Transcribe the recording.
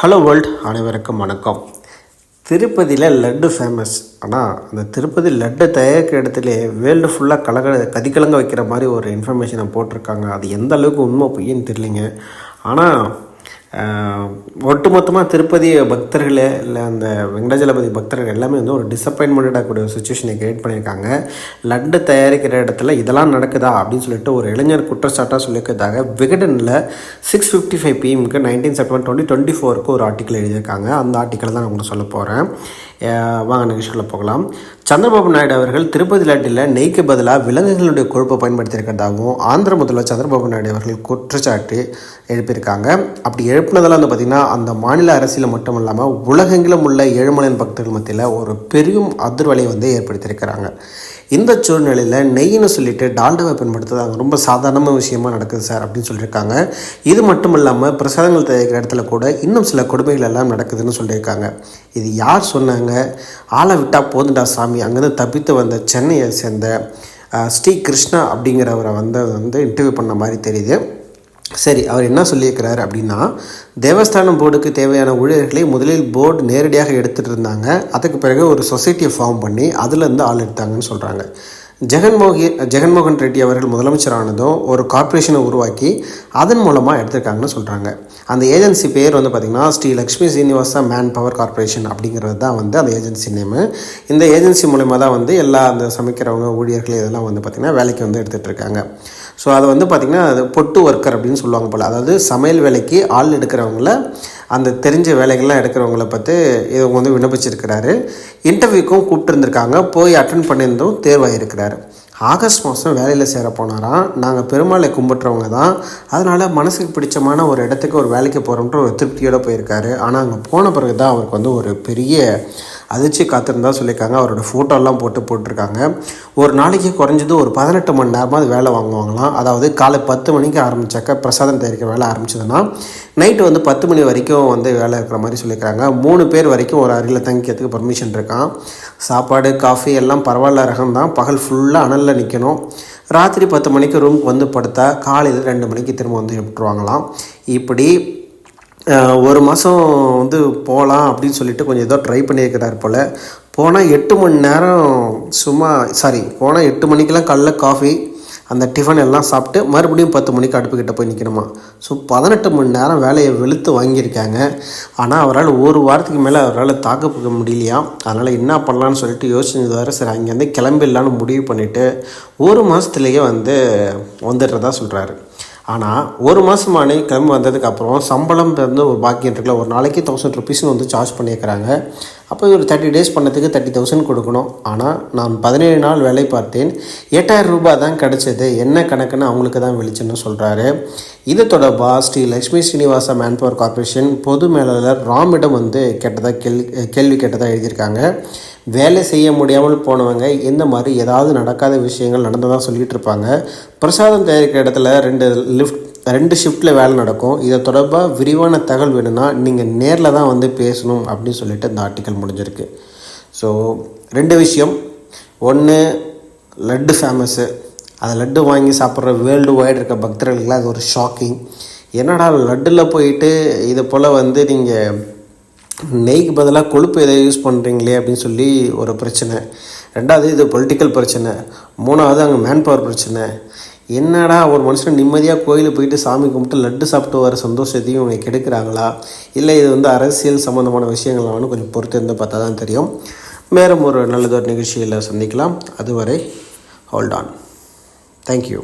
Hello world அனைவருக்கும் வணக்கம். திருப்பதியில் லட்டு ஃபேமஸ் ஆனால் அந்த திருப்பதி லட்டு தயாரிக்கிற இடத்துல வேர்ல்டு ஃபுல்லாக கலக கதிகலங்க வைக்கிற மாதிரி ஒரு இன்ஃபர்மேஷனை போட்டிருக்காங்க. அது எந்த அளவுக்கு உண்மை பொய்யன்னு தெரியலிங்க. ஆனால் ஒட்டுமொத்தமாக திருப்பதி பக்தர்களே இல்லை அந்த வெங்கடாஜலபதி பக்தர்கள் எல்லாமே வந்து ஒரு டிசப்பாயின்மெண்ட்டாக கூடிய ஒரு சுச்சுவேஷனை கிரியேட் பண்ணியிருக்காங்க. லட்டு தயாரிக்கிற இடத்துல இதெல்லாம் நடக்குதா அப்படின்னு சொல்லிட்டு ஒரு இளைஞர் குற்றச்சாட்டாக சொல்லியிருக்கிறதாக விகடனில் சிக்ஸ் ஃபிஃப்டி ஃபைவ் பிஎம்க்கு நைன்டீன் செப்டம்பர் டுவெண்ட்டி டுவெண்ட்டி ஃபோருக்கு ஒரு ஆர்டிக்கல் எழுதியிருக்காங்க. அந்த ஆர்டிக்கல் தான் நான் உங்களுக்கு சொல்ல போகிறேன் வாங்க நிகழ்ச்சிகளை போகலாம். சந்திரபாபு நாயுடு அவர்கள் திருப்பதி லட்டில் நெய்க்கு பதிலாக விலங்குகளுடைய கொழுப்பை பயன்படுத்தியிருக்கிறதாகவும் ஆந்திர முதல்வர் சந்திரபாபு நாயுடு அவர்கள் குற்றச்சாட்டு எழுப்பியிருக்காங்க. அப்படி எழுப்பினதெல்லாம் வந்து பார்த்திங்கன்னா அந்த மாநில அரசியல் மட்டும் இல்லாமல் உலகெங்கிலும் உள்ள ஏழுமலையன் பக்தர்கள் மத்தியில் ஒரு பெரும் அதிர்வலையை வந்து ஏற்படுத்தியிருக்கிறாங்க. இந்த சூழ்நிலையில் நெய்ன்னு சொல்லிட்டு டால்டாவை பயன்படுத்துறது ரொம்ப சாதாரணமாக விஷயமா நடக்குது சார் அப்படின்னு சொல்லியிருக்காங்க. இது மட்டும் இல்லாமல் பிரசாதங்கள் தயாரிக்கிற இடத்துல கூட இன்னும் சில கொடுமைகள் எல்லாம் நடக்குதுன்னு சொல்லியிருக்காங்க. இது யார் சொன்னாங்க? ஆளை விட்டால் போதுண்டா சாமி. அங்கேருந்து தப்பித்து வந்த சென்னையை சேர்ந்த ஸ்ரீ கிருஷ்ணா அப்படிங்கிறவரை வந்து வந்து இன்டர்வியூ பண்ண மாதிரி தெரியுது. சரி அவர் என்ன சொல்லியிருக்கிறாரு அப்படின்னா தேவஸ்தானம் போர்டுக்கு தேவையான ஊழியர்களை முதலில் போர்டு நேரடியாக எடுத்துகிட்டு இருந்தாங்க. அதுக்கு பிறகு ஒரு சொசைட்டியை ஃபார்ம் பண்ணி அதுலேருந்து ஆள் எடுத்தாங்கன்னு சொல்கிறாங்க ஜெகன்மோகி ஜெகன்மோகன் ரெட்டி அவர்கள் முதலமைச்சரானதும் ஒரு கார்ப்பரேஷனை உருவாக்கி அதன் மூலமாக எடுத்திருக்காங்கன்னு சொல்கிறாங்க அந்த ஏஜென்சி பேர் வந்து பார்த்திங்கன்னா Sri Lakshmi Srinivasa man power corporation அப்படிங்கிறது தான் வந்து அந்த ஏஜென்சி நேமு. இந்த ஏஜென்சி மூலயமா தான் வந்து எல்லா அந்த சமைக்கிறவங்க ஊழியர்கள் இதெல்லாம் வந்து பார்த்திங்கன்னா வேலைக்கு வந்து எடுத்துகிட்டு இருக்காங்க. ஸோ அதை வந்து பார்த்திங்கன்னா அது பொட்டு ஒர்க்கர் அப்படின்னு சொல்லுவாங்க போல். அதாவது சமையல் வேலைக்கு ஆள் எடுக்கிறவங்கள அந்த தெரிஞ்ச வேலைகள்லாம் எடுக்கிறவங்கள பார்த்து இவங்க வந்து விண்ணப்பிச்சிருக்கிறாரு. இன்டர்வியூக்கும் கூப்பிட்டுருந்துருக்காங்க. போய் அட்டன் பண்ணியிருந்தும் தேர்வாகிருக்கிறாரு ஆகஸ்ட் மாதம் வேலையில் சேர போனாராம். நாங்கள் பெருமாளை கும்பிட்றவங்க தான். அதனால் மனசுக்கு பிடிச்சமான ஒரு இடத்துக்கு ஒரு வேலைக்கு போகிறோம்ன்ற ஒரு திருப்தியோடு போயிருக்காரு. ஆனால் அங்கே போன பிறகு தான் அவருக்கு வந்து ஒரு பெரிய அதிர்ச்சி காத்திருந்தா சொல்லியிருக்காங்க. அவரோட ஃபோட்டோலாம் போட்டு போட்டிருக்காங்க. ஒரு நாளைக்கு குறைஞ்சது ஒரு பதினெட்டு மணி நேரமாவது வேலை வாங்குவாங்களாம். அதாவது காலை பத்து மணிக்கு ஆரம்பித்தாக்க பிரசாதம் தயாரிக்க வேலை ஆரம்பிச்சதுன்னா நைட்டு வந்து பத்து மணி வரைக்கும் வந்து வேலை இருக்கிற மாதிரி சொல்லியிருக்காங்க. மூணு பேர் வரைக்கும் ஒரு அருகில் தங்கிக்கிறதுக்கு பர்மிஷன் இருக்கான் சாப்பாடு காஃபி எல்லாம் பரவாயில்ல ரகம் தான். பகல் ஃபுல்லாக அனலில் நிற்கணும் ராத்திரி பத்து மணிக்கு ரூமுக்கு வந்து படுத்தா காலையில் ரெண்டு மணிக்கு திரும்ப வந்து விட்டுருவாங்களாம். இப்படி ஒரு மாதம் வந்து போகலாம் அப்படின்னு சொல்லிட்டு கொஞ்சம் ஏதோ ட்ரை பண்ணியிருக்கிறார் போல். போனால் எட்டு மணி நேரம் சும்மா சாரி போனால் எட்டு மணிக்கெல்லாம் காலைல காஃபி அந்த டிஃபன் எல்லாம் சாப்பிட்டு மறுபடியும் பத்து மணிக்கு அடுப்புக்கிட்ட போய் நிற்கணுமா ஸோ பதினெட்டு மணி நேரம் வேலையை வெளுத்து வாங்கியிருக்காங்க. ஆனால் அவரால் ஒரு வாரத்துக்கு மேலே அவரால் தாக்கு முடியலையா? அதனால் என்ன பண்ணலான்னு சொல்லிட்டு யோசிச்சது சரி அங்கேருந்து கிளம்பிடலான்னு முடிவு பண்ணிவிட்டு ஒரு மாதத்துலேயே வந்து வந்துடுறதா சொல்கிறாரு ஆனால் ஒரு மாதமானே கிளம்பி வந்ததுக்கப்புறம் சம்பளம் வந்து ஒரு பாக்கியம் இருக்குல்ல ஒரு நாளைக்கு தௌசண்ட் ருபீஸ்னு வந்து சார்ஜ் பண்ணியிருக்கிறாங்க. அப்போ ஒரு தேர்ட்டி டேஸ் பண்ணதுக்கு தேர்ட்டி தௌசண்ட் கொடுக்கணும். ஆனால் நான் பதினேழு நாள் வேலை பார்த்தேன். எட்டாயிரம் ரூபாய் தான் கிடச்சது. என்ன கணக்குன்னு அவங்களுக்கு தான் வெளிச்சம்னு சொல்கிறாரு இது தொடர்பாக ஸ்ரீ லக்ஷ்மி ஸ்ரீனிவாசா மேன்பவர் கார்ப்பரேஷன் பொது மேலாளர் ராமிடம் வந்து கேட்டதாக கேள்வி கேள்வி கேட்டதாக எழுதியிருக்காங்க. வேலை செய்ய முடியாமல் போனவங்க இந்த மாதிரி ஏதாவது நடக்காத விஷயங்கள் நடந்ததாக சொல்லிகிட்டு இருப்பாங்க. பிரசாதம் தயாரிக்கிற இடத்துல ரெண்டு லிஃப்ட் ரெண்டு ஷிஃப்ட்டில் வேலை நடக்கும். இதை தொடர்பாக விரிவான தகவல் வேணும்னா நீங்கள் நேரில் தான் வந்து பேசணும் அப்படின்னு சொல்லிட்டு இந்த ஆர்டிக்கல் முடிஞ்சிருக்கு. ஸோ ரெண்டு விஷயம். ஒன்று லட்டு ஃபேமஸ்ஸு அந்த லட்டு வாங்கி சாப்பிட்ற வேர்ல்டு வைடு இருக்க பக்தர்களுக்கெல்லாம் அது ஒரு ஷாக்கிங் என்னடா லட்டில் போயிட்டு இது போல் வந்து நீங்கள் நெய்க்கு பதிலாக கொழுப்பு எதை யூஸ் பண்ணுறீங்களே அப்படின்னு சொல்லி ஒரு பிரச்சனை. ரெண்டாவது இது பொலிட்டிக்கல் பிரச்சனை. மூணாவது அங்கே மேன் பவர் பிரச்சனை. என்னடா ஒரு மனுஷன் நிம்மதியாக கோயிலுக்கு போயிட்டு சாமி கும்பிட்டு லட்டு சாப்பிட்டு வர சந்தோஷத்தையும் உனக்கு கெடுக்கிறாங்களா? இல்லை இது வந்து அரசியல் சம்மந்தமான விஷயங்களானு கொஞ்சம் பொறுத்து இருந்து பார்த்தா தான் தெரியும். மேலும் ஒரு நல்லதொரு நிகழ்ச்சியில் சந்திக்கலாம். அதுவரை ஹோல்ட் ஆன் தேங்க்யூ